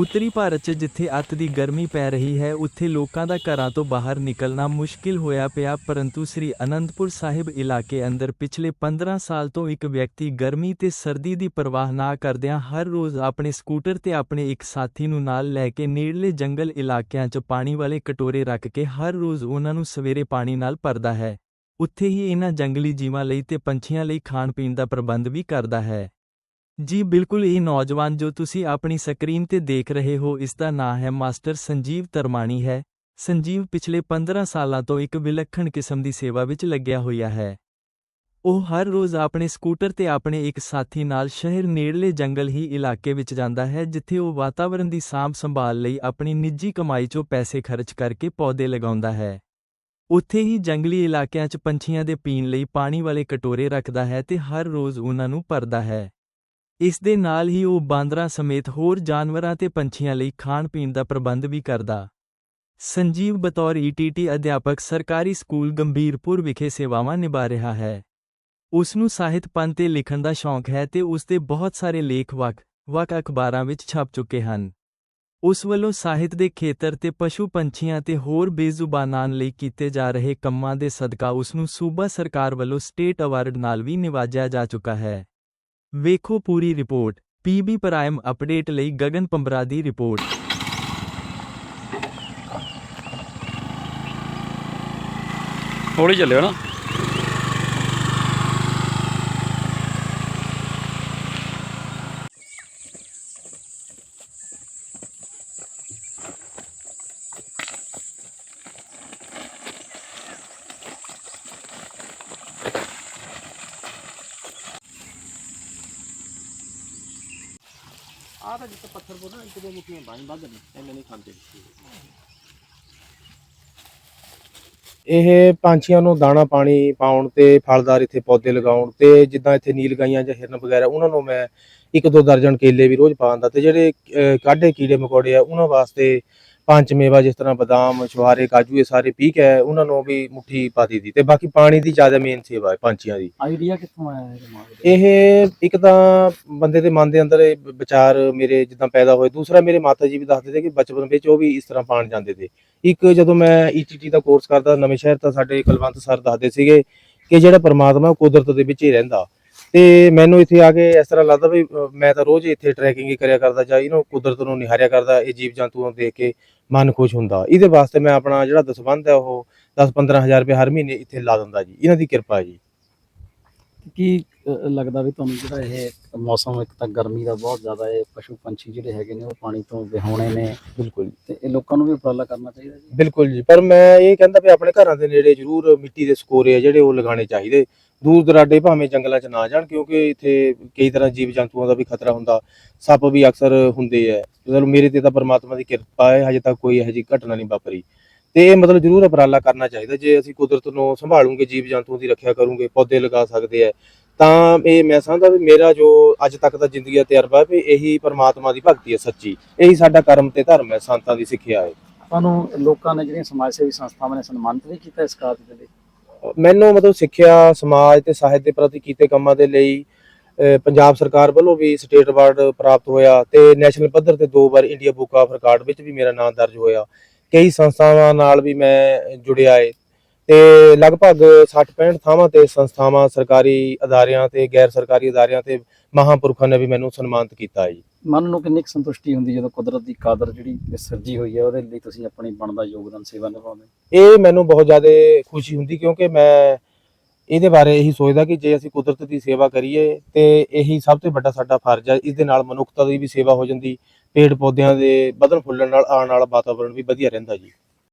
ਉੱਤਰੀ ਭਾਰਤ 'ਚ ਜਿੱਥੇ ਅੱਤ ਦੀ ਗਰਮੀ ਪੈ ਰਹੀ ਹੈ, ਉੱਥੇ ਲੋਕਾਂ ਦਾ ਘਰਾਂ ਤੋਂ ਬਾਹਰ ਨਿਕਲਣਾ ਮੁਸ਼ਕਿਲ ਹੋਇਆ ਪਿਆ, ਪਰੰਤੂ ਸ੍ਰੀ ਅਨੰਦਪੁਰ ਸਾਹਿਬ ਇਲਾਕੇ ਅੰਦਰ ਪਿਛਲੇ 15 ਸਾਲ ਤੋਂ ਇੱਕ ਵਿਅਕਤੀ ਗਰਮੀ ਤੇ ਸਰਦੀ ਦੀ ਪਰਵਾਹ ਨਾ ਕਰਦਿਆਂ ਹਰ ਰੋਜ਼ ਆਪਣੇ ਸਕੂਟਰ ਤੇ ਆਪਣੇ ਇੱਕ ਸਾਥੀ ਨੂੰ ਨਾਲ ਲੈ ਕੇ ਨੇੜਲੇ ਜੰਗਲ ਇਲਾਕਿਆਂ 'ਚ ਪਾਣੀ ਵਾਲੇ ਕਟੋਰੇ ਰੱਖ ਕੇ ਹਰ ਰੋਜ਼ ਉਹਨਾਂ ਨੂੰ ਸਵੇਰੇ ਪਾਣੀ ਨਾਲ ਭਰਦਾ ਹੈ। ਉੱਥੇ ਹੀ ਇਹਨਾਂ ਜੰਗਲੀ ਜੀਵਾਂ ਲਈ ਤੇ ਪੰਛੀਆਂ ਲਈ ਖਾਣ ਪੀਣ ਦਾ ਪ੍ਰਬੰਧ ਵੀ ਕਰਦਾ ਹੈ। ਜੀ ਬਿਲਕੁਲ, ਇਹ ਨੌਜਵਾਨ ਜੋ ਤੁਸੀਂ ਆਪਣੀ ਸਕਰੀਨ ਤੇ ਦੇਖ ਰਹੇ ਹੋ, ਇਸ ਦਾ ਨਾਂ ਹੈ ਮਾਸਟਰ ਸੰਜੀਵ ਤਰਮਾਣੀ ਹੈ। ਸੰਜੀਵ ਪਿਛਲੇ 15 ਸਾਲਾਂ ਤੋਂ ਇੱਕ ਵਿਲੱਖਣ ਕਿਸਮ ਦੀ ਸੇਵਾ ਵਿੱਚ ਲੱਗਿਆ ਹੋਇਆ ਹੈ। ਉਹ ਹਰ ਰੋਜ਼ ਆਪਣੇ ਸਕੂਟਰ ਤੇ ਆਪਣੇ ਇੱਕ ਸਾਥੀ ਨਾਲ ਸ਼ਹਿਰ ਨੇੜਲੇ ਜੰਗਲ ਹੀ ਇਲਾਕੇ ਵਿੱਚ ਜਾਂਦਾ ਹੈ, ਜਿੱਥੇ ਉਹ ਵਾਤਾਵਰਣ ਦੀ ਸਾਂਭ ਸੰਭਾਲ ਲਈ ਆਪਣੀ ਨਿੱਜੀ ਕਮਾਈ 'ਚੋਂ ਪੈਸੇ ਖਰਚ ਕਰਕੇ ਪੌਦੇ ਲਗਾਉਂਦਾ ਹੈ। ਉੱਥੇ ਹੀ ਜੰਗਲੀ ਇਲਾਕਿਆਂ 'ਚ ਪੰਛੀਆਂ ਦੇ ਪੀਣ ਲਈ ਪਾਣੀ ਵਾਲੇ ਕਟੋਰੇ ਰੱਖਦਾ ਹੈ ਤੇ ਹਰ ਰੋਜ਼ ਉਹਨਾਂ ਨੂੰ ਭਰਦਾ ਹੈ। ਇਸ ਦੇ ਨਾਲ ਹੀ ਉਹ ਬਾਂਦਰਾਂ ਸਮੇਤ ਹੋਰ ਜਾਨਵਰਾਂ ਤੇ ਪੰਛੀਆਂ ਲਈ ਖਾਣ ਪੀਣ ਦਾ ਪ੍ਰਬੰਧ ਵੀ ਕਰਦਾ। ਸੰਜੀਵ ਬਤੌਰ ਈਟੀਟੀ ਅਧਿਆਪਕ ਸਰਕਾਰੀ ਸਕੂਲ ਗੰਭੀਰਪੁਰ ਵਿਖੇ ਸੇਵਾਵਾਂ ਨਿਭਾ ਰਿਹਾ ਹੈ। ਉਸ ਨੂੰ ਸਾਹਿਤ ਪੰਨ ਤੇ ਲਿਖਣ ਦਾ ਸ਼ੌਂਕ ਹੈ ਤੇ ਉਸ ਦੇ ਬਹੁਤ ਸਾਰੇ ਲੇਖ ਵੱਖ ਵੱਖ ਅਖਬਾਰਾਂ ਵਿੱਚ ਛਪ ਚੁੱਕੇ ਹਨ। ਉਸ ਵੱਲੋਂ ਸਾਹਿਤ ਦੇ ਖੇਤਰ ਤੇ ਪਸ਼ੂ ਪੰਛੀਆਂ ਤੇ ਹੋਰ ਬੇਜ਼ੁਬਾਨਾਂ ਲਈ ਕੀਤੇ ਜਾ ਰਹੇ ਕੰਮਾਂ ਦੇ ਸਦਕਾ ਉਸ ਨੂੰ ਸੂਬਾ ਸਰਕਾਰ ਵੱਲੋਂ ਸਟੇਟ ਅਵਾਰਡ ਨਾਲ ਵੀ ਨਿਵਾਜਿਆ ਜਾ ਚੁੱਕਾ ਹੈ। ਵੇਖੋ ਪੂਰੀ ਰਿਪੋਰਟ। ਪੀਬੀ ਪ੍ਰਾਈਮ ਅਪਡੇਟ ਲਈ ਗਗਨ ਪੰਬਰਾ ਦੀ ਰਿਪੋਰਟ। ਹੌਲੀ ਚੱਲਿਓ ਨਾ। ਆ ਤਾਂ ਜਿੱਥੇ ਪੱਥਰ ਪੋ ਨਾ, ਇੱਕ ਦੋ ਮੁੱਕੀਆਂ ਬਾਈ ਵੱਧ ਨੇ ਐਵੇਂ ਨਹੀਂ ਖਾਂਦੇ। ਇਹ ਪੰਛੀਆਂ ਨੂੰ ਦਾਣਾ ਪਾਣੀ ਪਾਉਣ ਤੇ, ਫਲਦਾਰ ਇੱਥੇ ਪੌਦੇ ਲਗਾਉਣ ਤੇ, ਜਿੱਦਾਂ ਇੱਥੇ ਨੀਲ ਗਾਈਆਂ ਜਾਂ ਹਿਰਨ ਵਗੈਰਾ, ਉਹਨਾਂ ਨੂੰ ਮੈਂ ਇੱਕ ਦੋ ਦਰਜਨ ਕੇਲੇ ਵੀ ਰੋਜ਼ ਪਾਉਂਦਾ ਤੇ ਜਿਹੜੇ ਕਾਢੇ ਕੀੜੇ ਮਕੌੜੇ ਆ, ਉਹਨਾਂ ਵਾਸਤੇ ਪੰਜ ਮੇਵਾ ਜਿਸ ਤਰ੍ਹਾਂ ਬਦਾਮ ਛੁਹਾਰੇ ਕਾਜੂ ਇਹ ਸਾਰੇ ਪੀਕ ਹੈ ਉਹਨਾਂ ਨੂੰ ਵੀ ਮੁੱਠੀ ਪਾਤੀ ਦੀ ਤੇ ਬਾਕੀ ਪਾਣੀ ਦੀ ਜ਼ਿਆਦਾ ਮੇਨ ਸੇਵਾ ਹੈ ਪੰਛੀਆਂ ਦੀ। ਆਈਡੀਆ ਕਿੱਥੋਂ ਆਇਆ ਇਹ ਇੱਕ ਤਾਂ ਬੰਦੇ ਦੇ ਮਨ ਦੇ ਅੰਦਰ ਇਹ ਵਿਚਾਰ ਮੇਰੇ ਜਿੱਦਾਂ ਪੈਦਾ ਹੋਏ ਦੂਸਰਾ ਮੇਰੇ ਮਾਤਾ ਜੀ ਵੀ ਦੱਸਦੇ ਸੀ ਕਿ ਬਚਪਨ ਵਿੱਚ ਉਹ ਵੀ ਇਸ ਤਰ੍ਹਾਂ ਪਾਣ ਜਾਂਦੇ ਤੇ। ਇੱਕ ਜਦੋਂ ਮੈਂ ਈਟੀਟੀ ਦਾ ਕੋਰਸ ਕਰਦਾ ਨਵੇਂ ਸ਼ਹਿਰ ਤਾਂ ਸਾਡੇ ਕੁਲਵੰਤ ਸਰ ਦੱਸਦੇ ਸੀਗੇ ਕਿ ਜਿਹੜਾ ਪਰਮਾਤਮਾ ਕੁਦਰਤ ਦੇ ਵਿੱਚ ਹੀ ਰਹਿੰਦਾ। ਤੇ ਮੈਨੂੰ ਇੱਥੇ ਆ ਕੇ ਇਸ ਤਰ੍ਹਾਂ ਲੱਗਦਾ ਵੀ ਮੈਂ ਤਾਂ ਰੋਜ਼ ਇੱਥੇ ਟਰੈਕਿੰਗ ਹੀ ਕਰਿਆ ਕਰਦਾ ਜਾਂ ਇਹਨੂੰ ਕੁਦਰਤ ਨੂੰ ਨਿਹਾਰਿਆ ਕਰਦਾ ਇਹ ਜੀਵ ਜੰਤੂਆਂ ਨੂੰ ਦੇਖ ਕੇ। ਮਨ ਖੁਸ਼ ਹੁੰਦਾ। ਇਹਦੇ ਵਾਸਤੇ ਮੈਂ ਆਪਣਾ ਜਿਹੜਾ ਦਸਵੰਧ ਹੈ ਉਹ 10-15000 ਰੁਪਏ ਹਰ ਮਹੀਨੇ ਇੱਥੇ ਲਾ ਦਿੰਦਾ ਜੀ। ਇਹਨਾਂ ਦੀ ਕਿਰਪਾ ਜੀ। ਕੀ ਲੱਗਦਾ ਵੀ ਤੁਹਾਨੂੰ ਜਿਹੜਾ ਇਹ ਮੌਸਮ ਇੱਕ ਤਾਂ ਗਰਮੀ ਦਾ ਬਹੁਤ ਜ਼ਿਆਦਾ ਹੈ ਪਸ਼ੂ ਪੰਛੀ ਜਿਹੜੇ ਹੈਗੇ ਨੇ ਉਹ ਪਾਣੀ ਤੋਂ ਵਿਹੋਣੇ ਨੇ। ਬਿਲਕੁਲ ਤੇ ਇਹ ਲੋਕਾਂ ਨੂੰ ਵੀ ਉਪਰਾਲਾ ਕਰਨਾ ਚਾਹੀਦਾ ਜੀ? ਬਿਲਕੁਲ ਜੀ। ਪਰ ਮੈਂ ਇਹ ਕਹਿੰਦਾ ਵੀ ਆਪਣੇ ਘਰਾਂ ਦੇ ਨੇੜੇ ਜ਼ਰੂਰ ਮਿੱਟੀ ਦੇ ਸਕੋਰੇ ਆ ਜਿਹੜੇ ਉਹ ਲਗਾਉਣੇ ਚਾਹੀਦੇ। ਦੂਰ ਦਰਾਡੇ ਭਾਵੇਂ ਜੰਗਲਾਂ 'ਚ ਨਾ ਜਾਣ, ਕਿਉਂਕਿ ਇੱਥੇ ਕਈ ਤਰ੍ਹਾਂ ਜੀਵ ਜੰਤੂਆਂ ਦਾ ਵੀ ਖਤਰਾ ਹੁੰਦਾ। ਸੱਪ ਵੀ ਅਕਸਰ ਹੁੰਦੇ ਆ। ਚਲੋ ਮੇਰੇ ਤੇ ਤਾਂ ਪਰਮਾਤਮਾ ਦੀ ਕਿਰਪਾ ਹੈ, ਹਜੇ ਤੱਕ ਕੋਈ ਇਹੋ ਜਿਹੀ ਘਟਨਾ ਨਹੀਂ ਵਾਪਰੀ। ਤੇ ਇਹ ਮਤਲਬ ਜ਼ਰੂਰ ਉਪਰਾਲਾ ਕਰਨਾ ਚਾਹੀਦਾ। ਜੇ ਅਸੀਂ ਕੁਦਰਤ ਨੂੰ ਸੰਭਾਲੂਗੇ, ਜੀਵ ਜੰਤੂਆਂ ਦੀ ਰੱਖਿਆ ਕਰੂਗੇ, ਪੌਦੇ ਲਗਾ ਸਕਦੇ ਆ, ਤਾਂ ਇਹ ਮੈਂ ਸਮਝਦਾ ਵੀ ਮੇਰਾ ਜੋ ਅੱਜ ਤੱਕ ਦਾ ਜ਼ਿੰਦਗੀ ਦਾ ਤਜਰਬਾ ਵੀ ਇਹੀ ਪਰਮਾਤਮਾ ਦੀ ਭਗਤੀ ਹੈ ਸੱਚੀ। ਇਹੀ ਸਾਡਾ ਕਰਮ ਤੇ ਧਰਮ ਹੈ, ਸੰਤਾਂ ਦੀ ਸਿੱਖਿਆ ਹੈ। ਤੁਹਾਨੂੰ ਲੋਕਾਂ ਨੇ ਜਿਹੜੀਆਂ ਸਮਾਜ ਸੇਵੀ ਸੰਸਥਾਵਾਂ ਨੇ ਸਨਮਾਨਿਤ ਵੀ ਕੀਤਾ ਇਸ ਕਾਰਜ ਦੇ ਲਈ। ਮੈਨੂੰ ਮਤਲਬ ਸਿੱਖਿਆ ਸਮਾਜ ਤੇ ਸਾਹਿਤ ਦੇ ਪ੍ਰਤੀ ਕੀਤੇ ਕੰਮਾਂ ਦੇ ਲਈ ਅਹ, ਪੰਜਾਬ ਸਰਕਾਰ ਵੱਲੋਂ ਵੀ ਸਟੇਟ ਅਵਾਰਡ ਪ੍ਰਾਪਤ ਹੋਇਆ ਤੇ ਨੈਸ਼ਨਲ ਪੱਧਰ ਤੇ ਦੋ ਵਾਰ ਇੰਡੀਆ ਬੁੱਕ ਆਫ ਰਿਕਾਰਡ ਵਿੱਚ ਵੀ ਮੇਰਾ ਨਾਮ ਦਰਜ ਹੋਇਆ। ਕਈ ਸੰਸਥਾਵਾਂ ਨਾਲ ਵੀ ਮੈਂ ਜੁੜਿਆ ਏ। ਤੇ ਲਗਭਗ 60-65 ਥਾਵਾਂ ਤੇ ਸੰਸਥਾਵਾਂ ਸਰਕਾਰੀ ਅਦਾਰਿਆਂ ਤੇ ਗੈਰ ਸਰਕਾਰੀ ਅਦਾਰਿਆਂ ਤੇ ਮਹਾਂਪੁਰਖਾਂ ਨੇ ਵੀ ਮੈਨੂੰ ਸਨਮਾਨਿਤ ਕੀਤਾ ਹੈ ਜੀ। ਮਨ ਨੂੰ ਕਿੰਨੀ ਸੰਤੁਸ਼ਟੀ ਹੁੰਦੀ ਜਦੋਂ ਕੁਦਰਤ ਦੀ ਕਾਦਰ ਜਿਹੜੀ ਸਿਰਜੀ ਹੋਈ ਹੈ ਉਹਦੇ ਲਈ ਤੁਸੀਂ ਆਪਣੀ ਬਣਦਾ ਯੋਗਦਾਨ ਸੇਵਾ ਨਿਭਾਉਂਦੇ ਇਹ ਮੈਨੂੰ ਬਹੁਤ ਜ਼ਿਆਦਾ ਖੁਸ਼ੀ ਹੁੰਦੀ ਕਿਉਂਕਿ ਮੈਂ ਇਹਦੇ ਬਾਰੇ ਇਹੀ ਸੋਚਦਾ ਕਿ ਜੇ ਅਸੀਂ ਕੁਦਰਤ ਦੀ ਸੇਵਾ ਕਰੀਏ ਤੇ ਇਹੀ ਸਭ ਤੋਂ ਵੱਡਾ ਸਾਡਾ ਫਰਜ਼ ਹੈ ਇਸ ਦੇ ਨਾਲ ਮਨੁੱਖਤਾ ਦੀ ਵੀ ਸੇਵਾ ਹੋ ਜਾਂਦੀ ਪੇੜ ਪੌਦਿਆਂ ਦੇ ਵਧਣ ਫੁੱਲਣ ਨਾਲ ਆਉਣ ਵਾਲਾ ਵਾਤਾਵਰਣ ਵੀ ਵਧੀਆ ਰਹਿੰਦਾ ਜੀ।